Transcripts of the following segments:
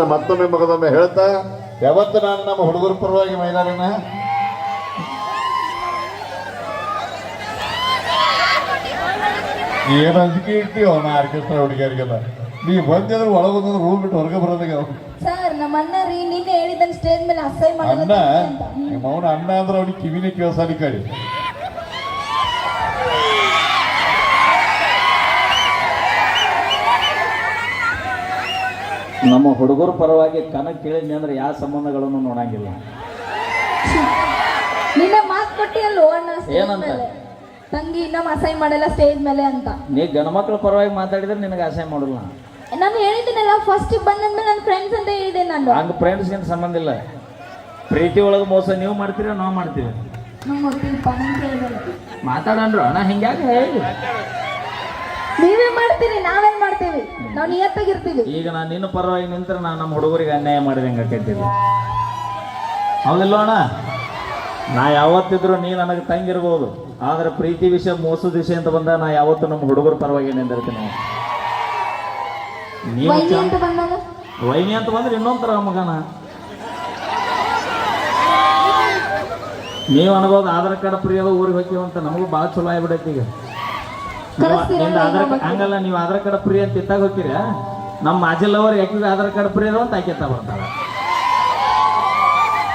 ಅಂತ ಮತ್ತೊಮ್ಮೆ ಮಗದೊಮ್ಮೆ ಹೇಳ್ತಾ ಯಾವತ್ತು ನಾನು ನಮ್ಮ ಹುಡುಗರ ಪರವಾಗಿ ಮೈದಾನಿನ? ಏನ್ ಅಂಜಿಕೆ ಇರ್ತೀವಿ ಅವನ ಆರ್ಕೆಸ್ಟ್ರಾ ಹುಡುಗಿಯರಿಗೆಲ್ಲ ನೀ ಬಂದಿದ್ರೆ ಒಳಗೊಂದ್ರೆ ರೂಮ್ ಬಿಟ್ಟು ಹೊರಗೆ ಬರೋದಾಗ ಸರ್ ನಮ್ಮ ಅಣ್ಣ ರೀ ನಿನ್ನೆ ಸ್ಟೇಜ್ ಮೇಲೆ ಅಸಹ್ಯ ಅಣ್ಣ ಮಾಡಲ್ಲ ಅಂತ ನಿಮ್ಮ ಅವನ ಅಣ್ಣ ಅಂದ್ರೆ ಅವ್ನಿಗೆ ಕಿವಿನೇ ಕೇಳಿಸಾಲಿ ಕಡಿ ನಮ್ಮ ಹುಡುಗರ ಪರವಾಗಿ ಕನಕ್ ಕೇಳಿದ್ನಿ ಅಂದ್ರೆ ಯಾವ ಸಂಬಂಧಗಳನ್ನು ನೋಡಂಗಿಲ್ಲ. ನಿನ್ನ ಮಾತು ಕೊಟ್ಟಿಯಲ್ಲೋ ಅಣ್ಣ ಏನಂತ? ತಂಗಿ ಇನ್ನೊಮ್ಮೆ ಅಸಹ್ಯ ಮಾಡಲ್ಲ ಸ್ಟೇಜ್ ಮೇಲೆ ಅಂತ. ನೀ ಗಣಮಕ್ಳ ಪರವಾಗಿ ಮಾತಾಡಿದ್ರೆ ನಿನಗೆ ಆಸೆ ಮಾಡಲ್ಲ ನಾನು ಹೇಳಿದ್ದೀನಲ್ಲ ಫಸ್ಟ್ ಬಂದಂದ್ಮೇಲೆ ನನ್ನ ಫ್ರೆಂಡ್ಸ್ ಅಂತ ಹೇಳಿದೆ ನಾನು. ಹಂಗೆ ಫ್ರೆಂಡ್ಸ್ ಏನು ಸಂಬಂಧ ಇಲ್ಲ. ಪ್ರೀತಿ ಒಳಗೆ ಮೋಸ ನೀವು ಮಾಡ್ತೀರಾ ನಾವು ಮಾಡ್ತೀವಿ. ಮಾತಾಡಂದ್ರು. ಅಣ್ಣ ಹಿಂಗ್ಯಾಕೆ ಹೇಳಿ. ನೀವೇ ಮಾಡ್ತೀರಿ ನಾವೇನ್ ಮಾಡ್ತೀವಿ? ನಾವು ನಿಯತ್ತಾಗಿರ್ತೀವಿ. ಈಗ ನಾನು ನಿನ್ನ ಪರವಾಗಿ ನಿಂತ್ರೆ ನಾನು ನಮ್ಮ ಹುಡುಗರಿಗೆ ಅನ್ಯಾಯ ಮಾಡಿದಂಗೆ ಆಕೈತಿಲ್ಲ ಹೌದಿಲ್ಲ ಅಣ್ಣ? ನಾ ಯಾವತ್ತಿದ್ರು ನೀ ನನಗೆ ತಂಗಿರ್ಬೋದು. ಆದ್ರೆ ಪ್ರೀತಿ ವಿಷಯ ಮೋಸದ ವಿಷಯ ಅಂತ ಬಂದ ನಾ ಯಾವತ್ತು ನಮ್ಮ ಹುಡುಗರ ಪರವಾಗಿ ನಿಂದಿರ್ತೀನಿ ನೀವು ವೈನಿ ಚಂದ ಅಂತ ಬಂದಾಗ? ವೈನಿ ಅಂತ ಬಂದ್ರೆ ಇನ್ನೊಂಥರ ಮಗನ. ನೀವು ಅನ್ಬೋದು ಆಧಾರ್ ಕಾರ್ಡ್ ಫ್ರೀ ಅದ ಊರಿಗೆ ಹೋಗ್ತೀವಿ ಅಂತ ನಮಗೂ ಭಾಳ ಚಲೋ ಆಗ್ಬಿಡೈತಿ ಈಗ. ನಿಮ್ದು ಆಧಾರ್ ಹಂಗಲ್ಲ ನೀವು ಆಧಾರ್ ಕಾರ್ಡ್ ಫ್ರೀ ಅಂತ ಇತ್ತಾಗ ಹೋಗ್ತೀರ? ನಮ್ಮ ಮಾಜಿಲ್ ಲವರ್ ಯಾಕೆ ಆಧಾರ್ ಕಾರ್ಡ್ ಫ್ರೀ ಅದಾವ ಅಂತ ಆಕೆ ಬರ್ತಾರ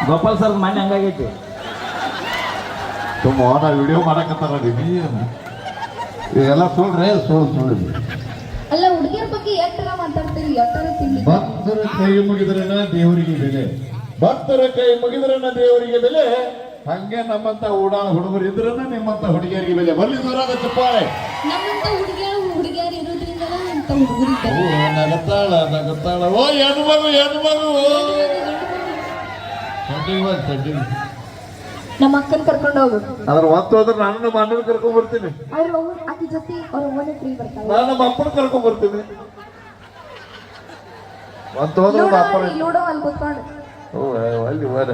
ಗೋಪಾಲ್ ಸರ್ ಮನೆ ಹಂಗಾಗೈತಿ. ತುಂಬ ವಿಡಿಯೋ ಮಾಡಕತ್ತಾರ ನೀನು ಇದೆಲ್ಲ ಸುಳ್ಳ್ರೆ ಸುಳ್ಳು ಸುಳ್ಳು. ಅಲ್ಲ ಹುಡುಗಿಯರ ಬಗ್ಗೆ ಮಾತಾಡ್ತೀರಿ? ತಿಂಡಿ ಭಕ್ತರ ಕೈ ಮುಗಿದ್ರನ ದೇವರಿಗೆ ಬೆಲೆ. ಭಕ್ತರ ಕೈ ಮುಗಿದ್ರನ ದೇವರಿಗೆ ಬೆಲೆ. ಹಂಗೆ ನಮ್ಮಂತ ಓಡಾಳ ಹುಡುಗರು ಇದ್ರನ ನಿಮ್ಮಂತ ಹುಡುಗಿಯರಿಗೆ ಬೆಲೆ. ಬರ್ಲಿ ದೂರ ಚಪ್ಪಾಳೆ. ನಮ್ಮಂತ ಹುಡುಗಿಯರು ಹುಡುಗಿಯರು ಇರೋದ್ರಿಂದ ಅಂತ ಓ ನಗತಾಳ. ನಗತಾಳ ನಮ್ಮ ಅಕ್ಕನ ಕರ್ಕೊಂಡು ಹೋಗು. ಅದ್ರ ಒತ್ತು ಹೋದ್ರೆ ನಾನು ನಮ್ಮ ಅಣ್ಣನ ಕರ್ಕೊಂಡ್ ಬರ್ತೀನಿ. ಅವ್ರ ಆಕಿ ಜೊತೆ ಅವ್ರ ಅವ್ವನೇ ಫ್ರೀ ಬರ್ತಾಳೆ ನಾನು ನಮ್ಮ ಅಪ್ಪನ ಕರ್ಕೊಂಡ್ ಬರ್ತೀನಿ. ಒತ್ತು ಹೋದ್ರೆ ಲೂಡೋ ಅಲ್ಲಿ ಕೂತ್ಕೊಂಡು. ಓ ಅಲ್ಲಿ ಹೋದ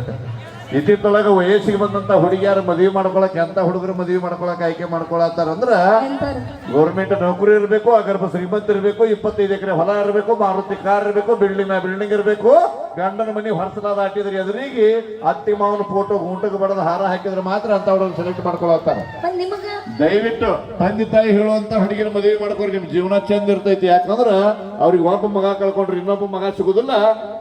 ಇತ್ತಿತ್ತೊಳಗ ವಯಸ್ಸಿಗೆ ಬಂದಂತ ಹುಡುಗಿಯರು ಮದುವೆ ಮಾಡ್ಕೊಳಕ್ ಎಂತ ಹುಡುಗರು ಮದುವೆ ಮಾಡ್ಕೊಳಕ್ ಆಯ್ಕೆ ಮಾಡ್ಕೊಳತ್ತಾರ ಅಂದ್ರ ಎಂತಾರು ಗೌರ್ಮೆಂಟ್ ನೌಕರಿ ಇರಬೇಕು ಅಗರ್ಭ ಶ್ರೀಮಂತ ಇರಬೇಕು ಇಪ್ಪತ್ತೈದು ಎಕರೆ ಹೊಲ ಇರಬೇಕು ಮಾರುತಿ ಕಾರ್ ಇರಬೇಕು ಬಿಲ್ಡಿಂಗ್ ಬಿಲ್ಡಿಂಗ್ ಇರಬೇಕು ಗಂಡನ ಮನೆ ಹೊರಸಲಾದ ದಾಟಿದ್ರೆ ಎದುರಿಗೆ ಅತ್ತಿ ಮಾವನ ಫೋಟೋ ಊಟಕ್ಕೆ ಬಡದ ಹಾರ ಹಾಕಿದ್ರೆ ಮಾತ್ರ ಅಂತ ಹುಡುಗರು ಸೆಲೆಕ್ಟ್ ಮಾಡ್ಕೊಳತ್ತಾರ. ದಯವಿಟ್ಟು ತಂದೆ ತಾಯಿ ಹೇಳುವಂತ ಹುಡುಗಿನ ಮದುವೆ ಮಾಡ್ಕೊರಿ ನಿಮ್ ಜೀವನ ಚಂದ ಇರ್ತೈತಿ. ಯಾಕಂದ್ರ ಅವ್ರಿಗೆ ಒಬ್ಬ ಮಗ ಕಳ್ಕೊಂಡ್ರಿ ಇನ್ನೊಬ್ಬ ಮಗ ಸಿಗುದಿಲ್ಲ.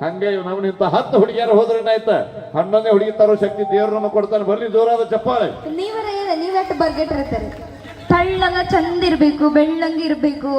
ಹಂಗೆ ನಮ್ಮ ನಿಂತ ಹತ್ತು ಹುಡುಗಿಯರು ಹೋದ್ರೆ ಏನಾಯ್ತ? ಹನ್ನೊಂದೇ ಹುಡುಗಿ ತರೋ ಶಕ್ತಿ ದೇವ್ರು ನಮಗೆ ಕೊಡ್ತಾನೆ. ಬರ್ಲಿ, ಜೋರಾದ ಚಪ್ಪಾಳೆ. ನೀವರ ಏನ ನೀವೆಟ್ಟು ಬರ್ಗೆಟ್ ತಳ್ಳಗ ಚಂದ ಇರ್ಬೇಕು, ಬೆಳ್ಳಂಗ ಇರ್ಬೇಕು.